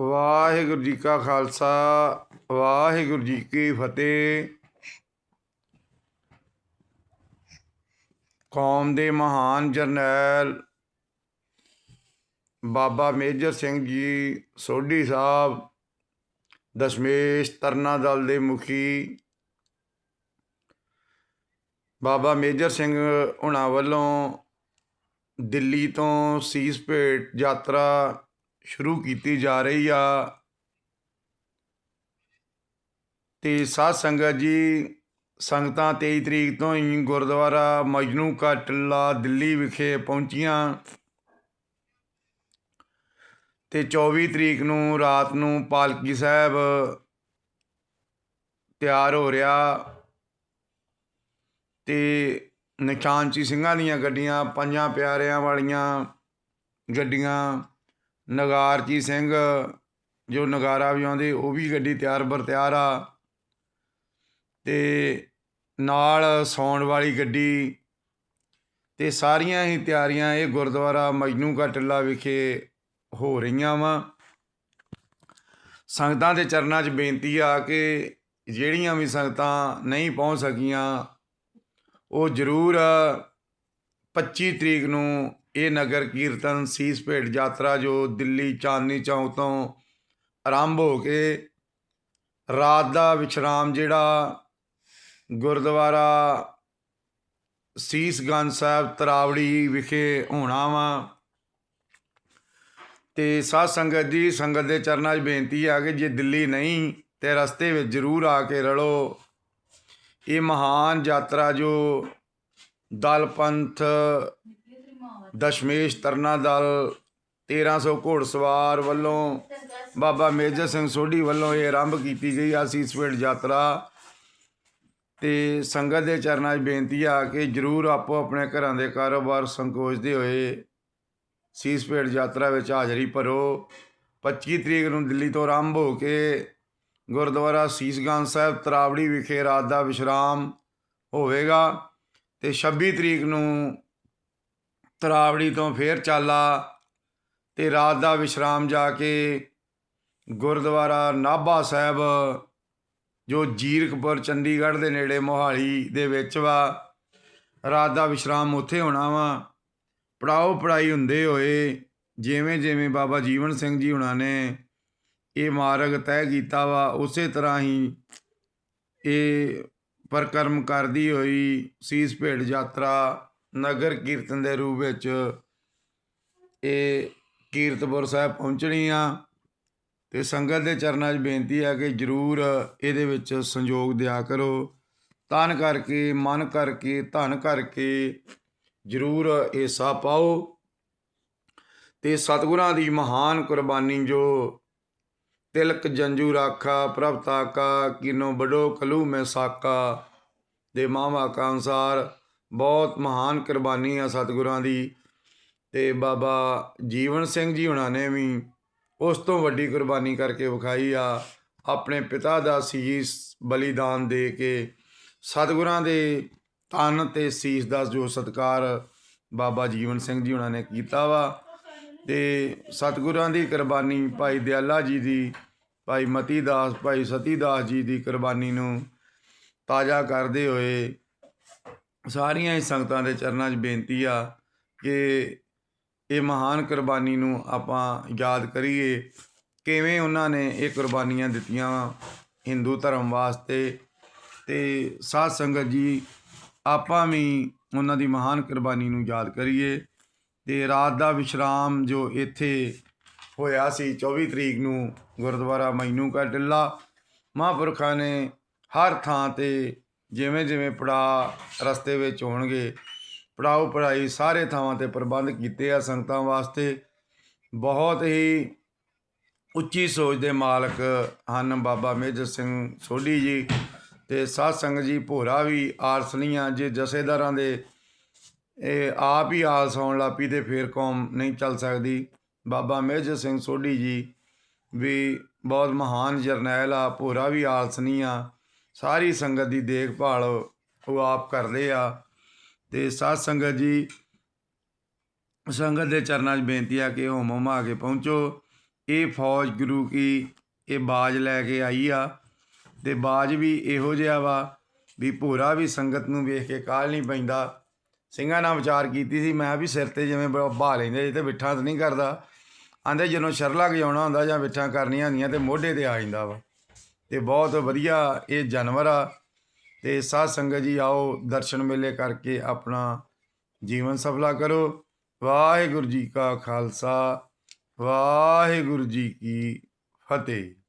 ਵਾਹਿਗੁਰੂ ਜੀ ਕਾ ਖਾਲਸਾ, ਵਾਹਿਗੁਰੂ ਜੀ ਕੀ ਫਤਿਹ। ਕੌਮ ਦੇ ਮਹਾਨ ਜਰਨੈਲ ਬਾਬਾ ਮੇਜਰ ਸਿੰਘ ਜੀ, ਸੋਢੀ ਸਾਹਿਬ, ਦਸ਼ਮੇਸ਼ ਤਰਨਾ ਦਲ ਦੇ ਮੁਖੀ, ਬਾਬਾ ਮੇਜਰ ਸਿੰਘ ਹੁਣਾਂ ਵੱਲੋਂ ਦਿੱਲੀ ਤੋਂ ਸੀਸ ਭੇਟ ਯਾਤਰਾ ਸ਼ੁਰੂ ਕੀਤੀ ਜਾ ਰਹੀ ਆ। ਤੇ ਸਾਧ ਸੰਗਤ ਜੀ, ਸੰਗਤਾਂ 23 ਤਰੀਕ ਤੋਂ ਹੀ ਗੁਰਦੁਆਰਾ ਮਜਨੂ ਕਾ ਟਿੱਲਾ ਦਿੱਲੀ ਵਿਖੇ ਪਹੁੰਚੀਆਂ। ਤੇ 24 ਤਰੀਕ ਨੂੰ ਰਾਤ ਨੂੰ ਪਾਲਕੀ ਸਾਹਿਬ ਤਿਆਰ ਹੋ ਰਿਹਾ। ਤੇ ਨਿਸ਼ਾਨਚੀ ਸਿੰਘਾਂ ਦੀਆਂ ਗੱਡੀਆਂ, ਪੰਜਾਂ ਪਿਆਰਿਆਂ ਵਾਲੀਆਂ ਗੱਡੀਆਂ ਨਗਾਰਚੀ ਸਿੰਘ, ਜੋ ਨਗਾਰਾ ਵਜਾਉਂਦੇ ਉਹ ਵੀ ਗੱਡੀ ਤਿਆਰ ਬਰ ਤਿਆਰ ਆ। ਤੇ ਨਾਲ ਸੌਣ ਵਾਲੀ ਗੱਡੀ, ਤੇ ਸਾਰੀਆਂ ਹੀ ਤਿਆਰੀਆਂ ਇਹ ਗੁਰਦੁਆਰਾ ਮਜਨੂ ਕਾ ਟਿੱਲਾ ਵਿਖੇ ਹੋ ਰਹੀਆਂ ਵਾ। ਸੰਗਤਾਂ ਦੇ ਚਰਨਾਂ 'ਚ ਬੇਨਤੀ ਆ ਕਿ ਜਿਹੜੀਆਂ ਵੀ ਸੰਗਤਾਂ ਨਹੀਂ ਪਹੁੰਚ ਸਕੀਆਂ, ਉਹ ਜ਼ਰੂਰ 25 ਤਰੀਕ ਨੂੰ ਇਹ ਨਗਰ ਕੀਰਤਨ ਸੀਸ ਭੇਟ ਯਾਤਰਾ ਜੋ ਦਿੱਲੀ, ਚਾਂਦਨੀ ਚੌਕ ਤੋਂ ਆਰੰਭ ਹੋ ਕੇ ਰਾਤ ਦਾ ਵਿਸ਼ਰਾਮ ਜਿਹੜਾ ਗੁਰਦੁਆਰਾ ਸੀਸਗੰਜ ਸਾਹਿਬ ਤਰਾਵੜੀ ਵਿਖੇ ਹੋਣਾ ਵਾ। ਤੇ ਸਾਧ ਸੰਗਤ ਦੀ ਸੰਗਤ ਦੇ ਚਰਨਾਂ 'ਚ ਬੇਨਤੀ ਆ ਕਿ ਜੇ ਦਿੱਲੀ ਨਹੀਂ ਤੇ ਰਸਤੇ ਵਿੱਚ ਜ਼ਰੂਰ ਆ ਕੇ ਰਲੋ। ਇਹ ਮਹਾਨ ਯਾਤਰਾ ਜੋ ਦਲ ਪੰਥ, ਦਸ਼ਮੇਸ਼ ਤਰਨਾ ਦਲ 1300 ਘੋੜਸਵਾਰ ਵੱਲੋਂ ਬਾਬਾ ਮੇਜਰ ਸਿੰਘ ਸੋਢੀ ਵੱਲੋਂ ਇਹ ਆਰੰਭ ਕੀਤੀ ਗਈ ਆ ਸੀਸਪੇਟ ਯਾਤਰਾ। ਤੇ ਸੰਗਤ ਦੇ ਚਰਨਾਂ 'ਚ ਬੇਨਤੀ ਆ ਕਿ ਜਰੂਰ ਆਪੋ ਆਪਣੇ ਘਰਾਂ ਦੇ ਕਾਰੋਬਾਰ ਸੰਕੋਚਦੇ ਹੋਏ ਸੀਸ ਸੀਸਪੇਟ ਯਾਤਰਾ ਵਿੱਚ ਹਾਜ਼ਰੀ ਭਰੋ। 25 ਤਰੀਕ ਨੂੰ ਦਿੱਲੀ ਤੋਂ ਆਰੰਭ ਹੋ ਕੇ ਗੁਰਦੁਆਰਾ ਸੀਸਗੰਜ ਸਾਹਿਬ ਤਰਾਵੜੀ ਵਿਖੇ ਰਾਤ ਦਾ ਵਿਸ਼ਰਾਮ ਹੋਵੇਗਾ। ਅਤੇ ਛੱਬੀ ਤਰੀਕ ਨੂੰ ਤਰਾਵੜੀ ਤੋਂ ਫੇਰ ਚਾਲਾ ਅਤੇ ਰਾਤ ਦਾ ਵਿਸ਼ਰਾਮ ਜਾ ਕੇ ਗੁਰਦੁਆਰਾ ਨਾਭਾ ਸਾਹਿਬ, ਜੋ ਜੀਰਕਪੁਰ, ਚੰਡੀਗੜ੍ਹ ਦੇ ਨੇੜੇ ਮੋਹਾਲੀ ਦੇ ਵਿੱਚ ਵਾ, ਰਾਤ ਦਾ ਵਿਸ਼ਰਾਮ ਉੱਥੇ ਹੋਣਾ ਵਾ। ਪੜਾਓ ਪੜਾਈ ਹੁੰਦੇ ਹੋਏ ਜਿਵੇਂ ਜਿਵੇਂ ਬਾਬਾ ਜੀਵਨ ਸਿੰਘ ਜੀ ਹੁਣਾਂ ਨੇ ਇਹ ਮਾਰਗ ਤੈਅ ਕੀਤਾ ਵਾ, ਉਸੇ ਤਰ੍ਹਾਂ ਹੀ ਇਹ ਪਰਕਰਮ ਕਰਦੀ ਹੋਈ ਸੀਸ ਭੇਟ ਯਾਤਰਾ ਨਗਰ ਕੀਰਤਨ ਦੇ ਰੂਪ ਵਿੱਚ ਇਹ ਕੀਰਤਪੁਰ ਸਾਹਿਬ ਪਹੁੰਚਣੀ ਆ ਤੇ ਸੰਗਤ ਦੇ ਚਰਨਾਂ 'ਚ ਬੇਨਤੀ ਆ ਕਿ ਜਰੂਰ ਇਹਦੇ ਵਿੱਚ ਸੰਯੋਗ ਦਿਆ ਕਰੋ। ਤਨ ਕਰਕੇ, ਮਨ ਕਰਕੇ, ਧਨ ਕਰਕੇ ਜਰੂਰ ਹਿੱਸਾ ਪਾਓ ਤੇ ਸਤਿਗੁਰਾਂ ਦੀ ਮਹਾਨ ਕੁਰਬਾਨੀ ਜੋ ਤਿਲਕ ਜੰਜੂ ਰਾਖਾ, ਪ੍ਰਭ ਤਾਕਾ, ਕਿਨੋ ਬੜੋ ਕਲੂ ਮੈਂ ਸਾਕਾ। ਦੇ ਮਾਵਾ ਕਾ ਅਨਸਾਰ ਬਹੁਤ ਮਹਾਨ ਕੁਰਬਾਨੀ ਆ ਸਤਿਗੁਰਾਂ ਦੀ। ਤੇ ਬਾਬਾ ਜੀਵਨ ਸਿੰਘ ਜੀ ਹੁਣਾਂ ਨੇ ਵੀ ਉਸ ਤੋਂ ਵੱਡੀ ਕੁਰਬਾਨੀ ਕਰਕੇ ਵਿਖਾਈ ਆ। ਆਪਣੇ ਪਿਤਾ ਦਾ ਸੀਸ ਬਲੀਦਾਨ ਦੇ ਕੇ ਸਤਿਗੁਰਾਂ ਦੇ ਤਨ ਤੇ ਸੀਸ ਦਾ ਜੋ ਸਤਕਾਰ ਬਾਬਾ ਜੀਵਨ ਸਿੰਘ ਜੀ ਉਹਨਾਂ ਨੇ ਕੀਤਾ ਵਾ। ਤੇ ਸਤਿਗੁਰਾਂ ਦੀ ਕੁਰਬਾਨੀ ਭਾਈ ਦਿਆਲਾ ਜੀ ਦੀ, ਭਾਈ ਮਤੀ ਦਾਸ ਭਾਈ ਸਤੀ ਦਾਸ ਜੀ ਦੀ ਕੁਰਬਾਨੀ ਨੂੰ ਤਾਜ਼ਾ ਕਰਦੇ ਹੋਏ ਸਾਰੀਆਂ ਹੀ ਸੰਗਤਾਂ ਦੇ ਚਰਨਾਂ 'ਚ ਬੇਨਤੀ ਆ ਕਿ ਇਹ ਮਹਾਨ ਕੁਰਬਾਨੀ ਨੂੰ ਆਪਾਂ ਯਾਦ ਕਰੀਏ, ਕਿਵੇਂ ਉਹਨਾਂ ਨੇ ਇਹ ਕੁਰਬਾਨੀਆਂ ਦਿੱਤੀਆਂ ਹਿੰਦੂ ਧਰਮ ਵਾਸਤੇ ਤੇ ਸਾਧ ਸੰਗਤ ਜੀ, ਆਪਾਂ ਵੀ ਉਹਨਾਂ ਦੀ ਮਹਾਨ ਕੁਰਬਾਨੀ ਨੂੰ ਯਾਦ ਕਰੀਏ। ਤੇ ਰਾਤ ਦਾ ਵਿਸ਼ਰਾਮ ਜੋ ਇੱਥੇ ਹੋਇਆ ਸੀ 24 ਤਰੀਕ ਨੂੰ ਗੁਰਦੁਆਰਾ ਮੈਨੂ ਕਾ ਟਿੱਲਾ, ਮਹਾਂਪੁਰਖਾਂ ਨੇ ਹਰ ਥਾਂ ਤੇ ਜਿਵੇਂ ਜਿਵੇਂ ਪੜਾ ਰਸਤੇ ਵਿੱਚ ਹੋਣਗੇ ਪੜਾਓ ਪੜਾਈ ਸਾਰੇ ਥਾਵਾਂ ਤੇ ਪ੍ਰਬੰਧ ਕੀਤੇ ਆ ਸੰਗਤਾਂ ਵਾਸਤੇ। ਬਹੁਤ ਹੀ ਉੱਚੀ ਸੋਚ ਦੇ ਮਾਲਕ ਹਨ ਬਾਬਾ ਮੇਜਰ ਸਿੰਘ ਸੋਢੀ ਜੀ ਤੇ ਸਾਧ ਸੰਗਤ ਜੀ, ਭੋਰਾ ਵੀ ਆਰਸਲੀਆਂ ਜੇ ਜਥੇਦਾਰਾਂ ਦੇ ਇਹ ਆਪ ਹੀ ਆਲ ਸੌਣ ਲਾਪੀ ਤੇ ਫੇਰ ਕੌਮ ਨਹੀਂ ਚੱਲ ਸਕਦੀ। ਬਾਬਾ ਮੇਜਰ ਸਿੰਘ ਸੋਢੀ ਜੀ ਵੀ ਬਹੁਤ ਮਹਾਨ ਜਰਨੈਲ ਆ, ਭੋਰਾ ਵੀ ਆਲਸ ਨਹੀਂ ਆ, ਸਾਰੀ ਸੰਗਤ ਦੀ ਦੇਖਭਾਲ ਉਹ ਆਪ ਕਰਦੇ ਆ। ਤੇ ਸਾਧ ਸੰਗਤ ਜੀ, ਸੰਗਤ ਦੇ ਚਰਨਾਂ 'ਚ ਬੇਨਤੀ ਆ ਕਿ ਹੋਮ ਆ ਕੇ ਪਹੁੰਚੋ। ਇਹ ਫੌਜ ਗੁਰੂ ਕੀ ਇਹ ਬਾਜ ਲੈ ਕੇ ਆਈ ਆ ਤੇ ਬਾਜ ਵੀ ਇਹੋ ਜਿਹਾ ਵਾ ਵੀ ਭੋਰਾ ਵੀ ਸੰਗਤ ਨੂੰ ਵੇਖ ਕੇ ਕਾਲ ਨਹੀਂ ਪੈਂਦਾ। ਸਿੰਘਾਂ ਨਾਲ ਵਿਚਾਰ ਕੀਤੀ ਸੀ, ਮੈਂ ਵੀ ਸਿਰ ਤੇ ਜਿਵੇਂ ਬਹਾ ਲੈਂਦੇ ਜੇ ਤੇ ਬਿੱਠਾਂ ਤਾਂ ਨਹੀਂ ਕਰਦਾ। ਆਂਦੇ ਜਦੋਂ ਸ਼ਰਲਾ ਗਜਾਉਣਾ ਹੁੰਦਾ ਜਾਂ ਬਿੱਠਾਂ ਕਰਨੀਆਂ ਹੁੰਦੀਆਂ ਤੇ ਮੋਢੇ ਤੇ ਆ ਜਾਂਦਾ ਵਾ। ਤੇ ਬਹੁਤ ਵਧੀਆ ਇਹ ਜਾਨਵਰ ਆ ਤੇ ਸਾਧ ਸੰਗਤ ਜੀ ਆਓ, ਦਰਸ਼ਨ ਮੇਲੇ ਕਰਕੇ ਆਪਣਾ ਜੀਵਨ ਸਫਲਾ ਕਰੋ। ਵਾਹਿਗੁਰੂ ਜੀ ਕਾ ਖਾਲਸਾ, ਵਾਹਿਗੁਰੂ ਜੀ ਕੀ ਫਤਿਹ।